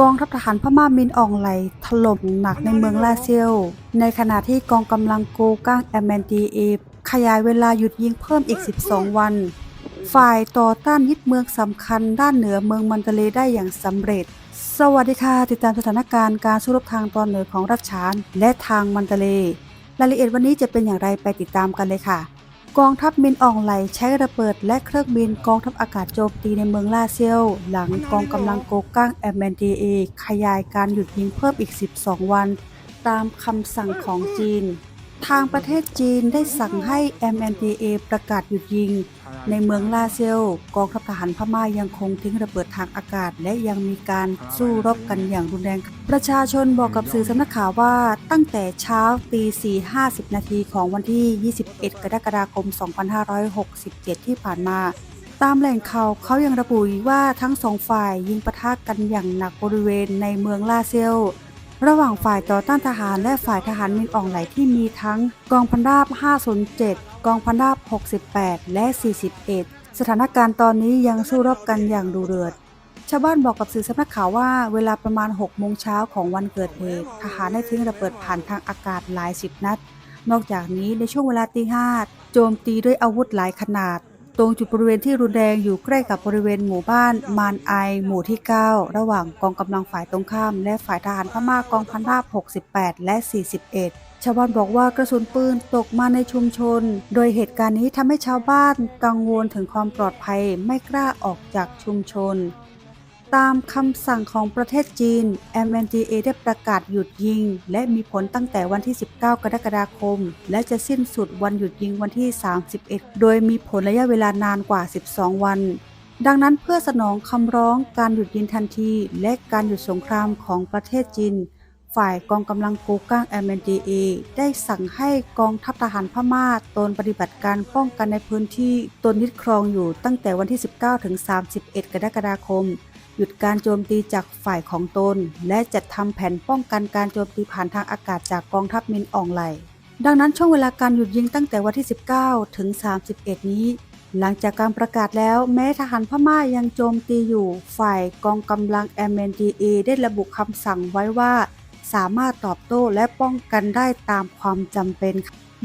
กองทัพทหารพม่ามินอองไหลถล่มหนักในเมืองลาเซียว ในขณะที่กองกำลังโกก้างแอมแมนดีเอขยายเวลาหยุดยิงเพิ่มอีก 12 วัน ฝ่ายต่อต้านยึดเมืองสำคัญด้านเหนือเมืองมันเตเลได้อย่างสำเร็จ สวัสดีค่ะ ติดตามสถานการณ์การสู้รบทางตอนเหนือของรัชฉานและทางมันเตเลรายละเอียดวันนี้จะเป็นอย่างไรไปติดตามกันเลยค่ะ กองทัพมินอองไหลใช้ระเบิดและเครื่องบินกองทัพอากาศโจมตีในเมืองลาเซียว หลังกองกำลังโกก้างแอมเบนดีเอขยายการหยุดยิงเพิ่มอีก 12 วัน ตามคำสั่งของจีน ทางประเทศจีนได้สั่งให้ MNDA ประกาศหยุดยิง ในเมืองลาเซียวกองทัพทหารพม่ายังคงทิ้งระเบิดทางอากาศ และยังมีการสู้รบกันอย่างรุนแรง ประชาชนบอกกับสื่อสำนักข่าวว่าตั้งแต่เช้าตี4 50 นาทีของวันที่ 21 กรกฎาคม 2567 ที่ผ่านมาตามแหล่งข่าวเขายังระบุว่าทั้งสองฝ่ายยิงปะทะกันอย่างหนักบริเวณในเมืองลาเซียวระหว่างฝ่ายต่อต้านทหารและฝ่ายทหารมินอองไหลที่มีทั้งกองพันราบ 507 กองพันราบ 68 และ 41 สถานการณ์ตอนนี้ยังสู้รบกันอย่างดุเดือด ชาวบ้านบอกกับสื่อสำนักข่าวว่าเวลาประมาณ 6 โมงเช้าของวันเกิดเหตุทหารได้ทิ้งระเบิดผ่านทางอากาศหลายสิบนัด นอกจากนี้ในช่วงเวลาตีห้าโจมตีด้วยอาวุธหลายขนาด ตรงจุดบริเวณที่รุนแรงอยู่ใกล้กับบริเวณหมู่บ้าน มานไอ หมู่ที่ 9 ระหว่างกองกำลังฝ่ายตรงข้าม และฝ่ายทหารพม่ากองพันราบ 68 และ 41 ชาวบ้านบอกว่ากระสุนปืนตกมาในชุมชน โดยเหตุการณ์นี้ทำให้ชาวบ้านกังวลถึงความปลอดภัยไม่กล้าออกจากชุมชน ตามคำสั่งของประเทศจีน MNDA ได้ประกาศหยุดยิง และมีผลตั้งแต่วันที่ 19 กรกฎาคม และจะสิ้นสุดวันหยุดยิงวันที่ 31 โดยมีผลระยะเวลานานกว่า 12 วันดังนั้นเพื่อสนองคำร้องการหยุดยิงทันที และการหยุดสงครามของประเทศจีน ฝ่ายกองกำลังโกก้าง MNDA ได้สั่งให้กองทัพทหารพม่าตนปฏิบัติการป้องกันในพื้นที่ตนยึดครองอยู่ตั้งแต่วันที่ 19 ถึง 31 กรกฎาคม หยุดการโจมตีจากฝ่ายของตน และจัดทำแผนป้องกันการโจมตีผ่านทางอากาศจากกองทัพมินอองไหล ดังนั้นช่วงเวลาการหยุดยิงตั้งแต่วันที่ 19 ถึง 31 นี้หลังจากการประกาศแล้วแม้ทหารพม่ายังโจมตีอยู่ ฝ่ายกองกำลัง MNDA ได้ระบุคำสั่งไว้ว่า สามารถตอบโต้และป้องกันได้ตามความจำเป็น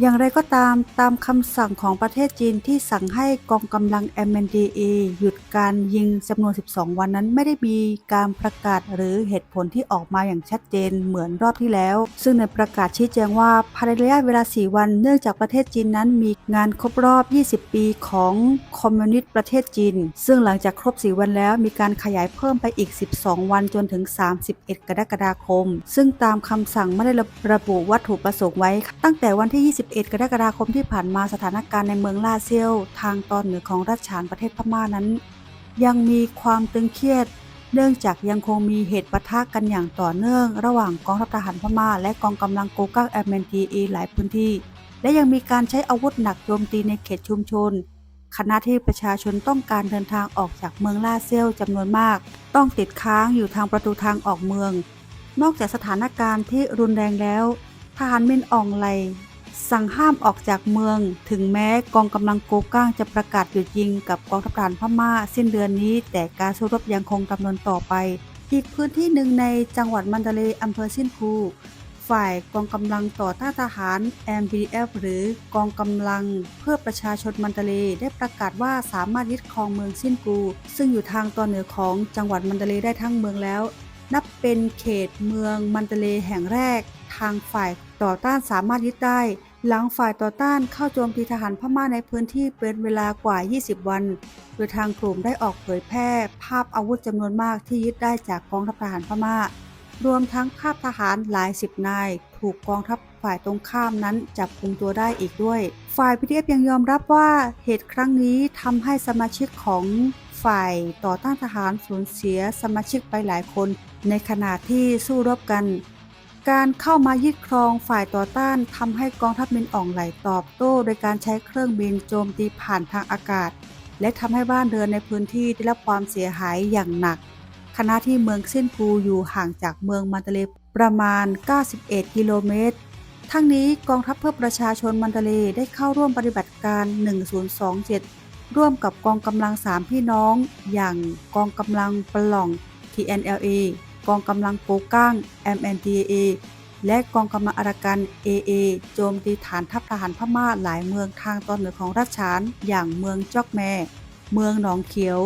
อย่างไรก็ตามตามคำสั่งของประเทศจีนที่สั่งให้กองกำลัง MNDA หยุดการยิงจำนวน 12 วันนั้นไม่ได้มีการประกาศหรือเหตุผลที่ออกมาอย่างชัดเจนเหมือนรอบที่แล้ว ซึ่งในประกาศชี้แจงว่าภายในระยะเวลา 4 วัน เนื่องจากประเทศจีนนั้นมีงานครบรอบ 20 ปีของคอมมิวนิสต์ประเทศจีน ซึ่งหลังจากครบ 4 วันแล้วมีการขยายเพิ่มไปอีก 12 วันจนถึง 31 กรกฎาคม ซึ่งตามคำสั่งไม่ได้ระบุวัตถุประสงค์ไว้ ตั้งแต่วันที่ 20 21กรกฎาคมที่ผ่านมาสถานการณ์ในเมืองลาเซียวทางตอนเหนือของรัชฉานประเทศพม่านั้น ยังมีความตึงเครียด เนื่องจากยังคงมีเหตุปะทะกันอย่างต่อเนื่อง ระหว่างกองทัพทหารพม่า และกองกำลังโกกังแอมเมนทีเอหลายพื้นที่ และยังมีการใช้อาวุธหนักโจมตีในเขตชุมชนขณะที่ประชาชนต้องการเดินทางออกจากเมืองลาเซียวจำนวนมาก ต้องติดค้างอยู่ทางประตูทางออกเมือง นอกจากสถานการณ์ที่รุนแรงแล้วทหารมินอองไล สั่งห้ามออกจากเมือง ถึงแม้กองกำลังโกก้างจะประกาศหยุดยิงกับกองทัพทหารพม่าสิ้นเดือนนี้ แต่การสู้รบยังคงดำเนินต่อไป อีกพื้นที่หนึ่งในจังหวัดมันดาเลย์อำเภอสิ้นภูฝ่ายกองกำลังต่อต้านทหาร MBF หรือกองกำลังเพื่อประชาชนมันดาเลได้ประกาศว่าสามารถยึดครองเมืองสิ้นกู ซึ่งอยู่ทางตอนเหนือของจังหวัดมันดาเลได้ทั้งเมืองแล้ว นับเป็นเขตเมืองมันเตเลแห่งแรก ทางฝ่ายต่อต้านสามารถยึดได้ หลังฝ่ายต่อต้านเข้าโจมตีทหารพม่าในพื้นที่เป็นเวลากว่า 20 วัน โดยทางกลุ่มได้ออกเผยแพร่ ภาพอาวุธจำนวนมากที่ยึดได้จากกองทัพทหารพม่า รวมทั้งภาพทหารหลายสิบนาย ถูกกองทัพฝ่ายตรงข้ามนั้นจับกุมตัวได้อีกด้วย ฝ่ายพีดีเอฟยังยอมรับว่าเหตุครั้งนี้ทำให้สมาชิกของฝ่ายต่อต้านทหารสูญเสียสมาชิกไปหลายคน ในขณะที่สู้รบกัน การเข้ามายึดครองฝ่ายต่อต้านทำให้กองทัพมินอ่องไหลตอบโต้ โดยการใช้เครื่องบินโจมตีผ่านทางอากาศ และทำให้บ้านเรือนในพื้นที่ได้รับความเสียหายอย่างหนัก ขณะที่เมืองเส้นปูอยู่ห่างจากเมืองมันเตเลประมาณ 91 กิโลเมตร ทั้งนี้กองทัพเพื่อประชาชนมันเตเลได้เข้าร่วมปฏิบัติการ 1027 ร่วมกับกองกำลังสามพี่น้อง อย่างกองกำลังปล่อง TNLA กองกำลังโกก้าง MNDAA และกองกำลังอารากัน AA โจมตีฐานทัพทหารพม่าหลายเมืองทางตอนเหนือของรัชฉาน อย่างเมืองจอกแมเมืองหนองเขียว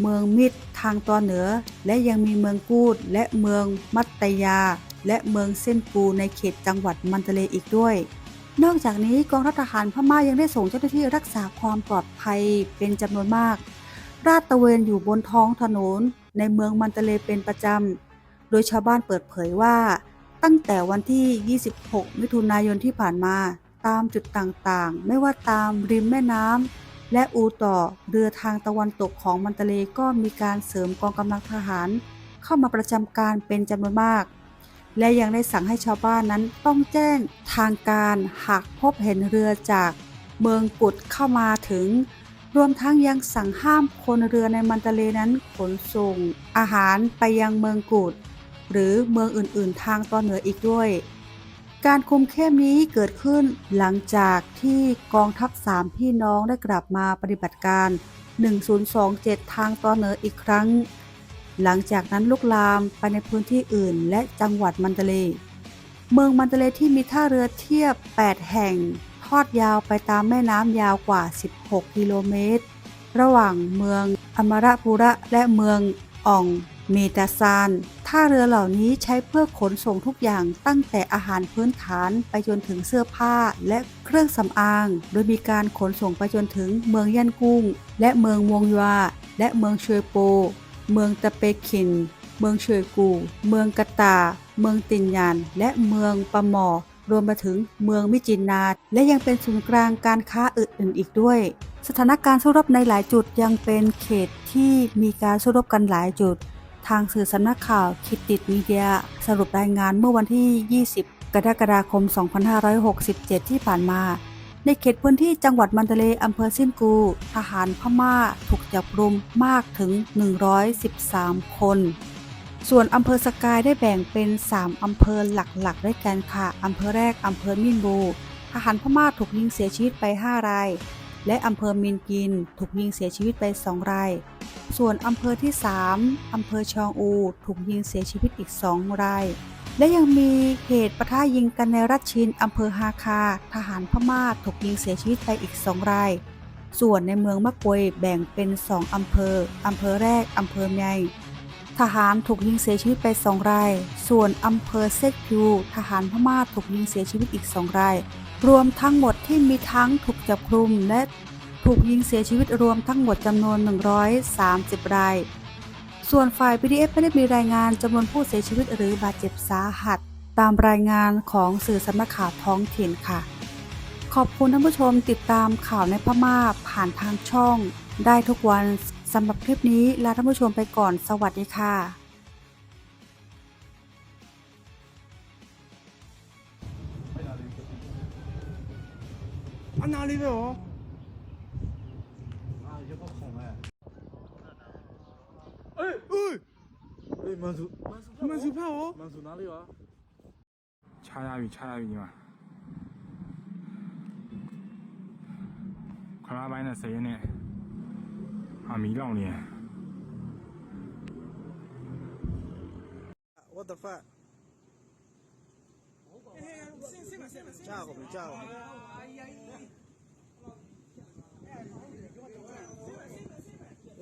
เมืองมิดทางตอนเหนือ และยังมีเมืองกูด และเมืองมัตตยา และเมืองเส้นกูในเขตจังหวัดมันเตเลอีกด้วย นอกจากนี้กองทัพทหารพม่ายังได้ส่งเจ้าหน้าที่รักษาความปลอดภัยเป็นจำนวนมากราดตระเวนอยู่บนท้องถนนในเมืองมันเตเลเป็นประจำ ดยชาวบ้านเปิดเผยว่า ตั้งแต่วันที่ 26 มิถุนายนที่ผ่านมา ตามจุดต่างๆ ไม่ว่าตามริมแม่น้ำและอูต่อเรือทางตะวันตกของมันเตเลก็มีการเสริมกองกำลังทหาร เข้ามาประจำการเป็นจำนวนมาก และยังได้สั่งให้ชาวบ้านนั้นต้องแจ้งทางการหากพบเห็นเรือจากเมืองกุดเข้ามาถึง รวมทั้งยังสั่งห้ามคนเรือในมันเตเลนั้นขนส่ง อาหารไปยังเมืองกุด หรือเมืองอื่นๆ ทางตอนเหนืออีกด้วย การคุมเข้มนี้เกิดขึ้นหลังจากที่กองทัพสามพี่น้องได้กลับมาปฏิบัติการ 1027 ทางตอนเหนืออีกครั้ง หลังจากนั้นลุกลามไปในพื้นที่อื่น และจังหวัดมันเตเลเมืองมันเตเลที่มีท่าเรือเทียบ 8 แห่ง ทอดยาวไปตามแม่น้ำยาวกว่า 16 กิโลเมตร ระหว่างเมืองอมรปุระและเมืองอ่องเมตาซาน ท่าเรือเหล่านี้ใช้เพื่อขนส่งทุกอย่างตั้งแต่อาหารพื้นฐานไปจนถึงเสื้อผ้าและเครื่องสำอาง โดยมีการขนส่งไปจนถึงเมืองยันกุ้ง และเมืองวงยวาและเมืองเชยโป เมืองตะเปคิน เมืองเฉยกู เมืองกะตา เมืองตินยาน และเมืองปะหมอรวมไปถึงเมืองมิจินนา และยังเป็นศูนย์กลางการค้าอื่นๆอีกด้วย สถานการณ์สู้รบในหลายจุดยังเป็นเขตที่มีการสู้รบกันหลายจุด ทางสื่อสำนักข่าวคิดติดมีเดีย สรุปรายงานเมื่อวันที่ 20 กรกฎาคม 2567 ที่ผ่านมา ในเขตพื้นที่จังหวัดมันเตเลอำเภอซินกู ทหารพม่าถูกจับรุมมากถึง 113 คน ส่วนอำเภอสกายได้แบ่งเป็น 3 อำเภอหลักๆด้วยกันค่ะอำเภอแรกอำเภอมินบูทหารพม่าถูกยิงเสียชีวิตไป 5 ราย และอำเภอมินกิน ถูกยิงเสียชีวิตไป 2 ราย ส่วนอำเภอที่ 3 อำเภอชองอูถูกยิงเสียชีวิตอีก 2 ราย และยังมีเหตุปะทะยิงกันในรัชชินอำเภอฮาคา ทหารพม่าถูกยิงเสียชีวิตไปอีก 2 ราย ส่วนในเมืองมะกวยแบ่งเป็น 2 อำเภอ อำเภอแรก อำเภอเมียทหารถูกยิงเสียชีวิตไป 2 ราย ส่วนอำเภอเซกพิวทหารพม่าถูกยิงเสียชีวิตอีก 2 ราย รวมทั้งหมดที่มีทั้งถูกจับกลุ่มและ ถูกยิงเสียชีวิตรวมทั้งหมดจำนวน 130 ราย ส่วนฝ่าย PDF ไม่ได้มีรายงานจำนวนผู้เสียชีวิตหรือบาดเจ็บสาหัส ตามรายงานของสื่อสำนักข่าวท้องถิ่นค่ะ ขอบคุณท่านผู้ชมติดตามข่าวในพม่าผ่านทางช่อง ได้ทุกวันสำหรับคลิปนี้ลาท่านผู้ชมไปก่อน สวัสดีค่ะ 啊，哪里的哦？ မန်ဆူမန်ဆူဖတ်ရောမန်ဆူနားလေးပါခြားရပြီခြားရပြီညီမခလာပိုင်းနဲ့ဆယ်ရင်းနဲ့ဟာမီလောင်နေ What the fuck ကြာကုန်ကြာကုန်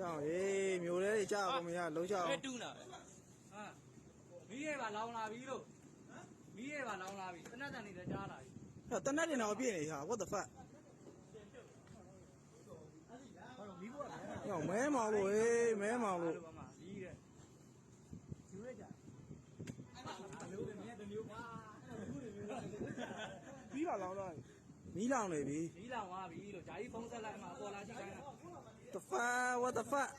ရအောင်ဟေးမျိုးလေးကြာကုန်မရလုံးကြအောင်တူးလာပဲ ရဲပါလောင်လာပြီလို့မီးရဲပါလောင်လာပြီတနတ်တန်နေလည်းကြားလာပြီဟဲ့တနက်တင်တော့ပြည့်နေဟာ what the fuck ဟောမဲမောင်လို့အေးမဲမောင်လို့လို့ပါမှာမီးရဲယူရကြပြီးပါလောင်းတော့မီးလောင်နေပြီမီးလောင်သွားပြီလို့ဂျာကြီးဖုံးဆက်လိုက်မှာပေါ်လာကြည့်ခိုင်းတာ the fuck what the fuck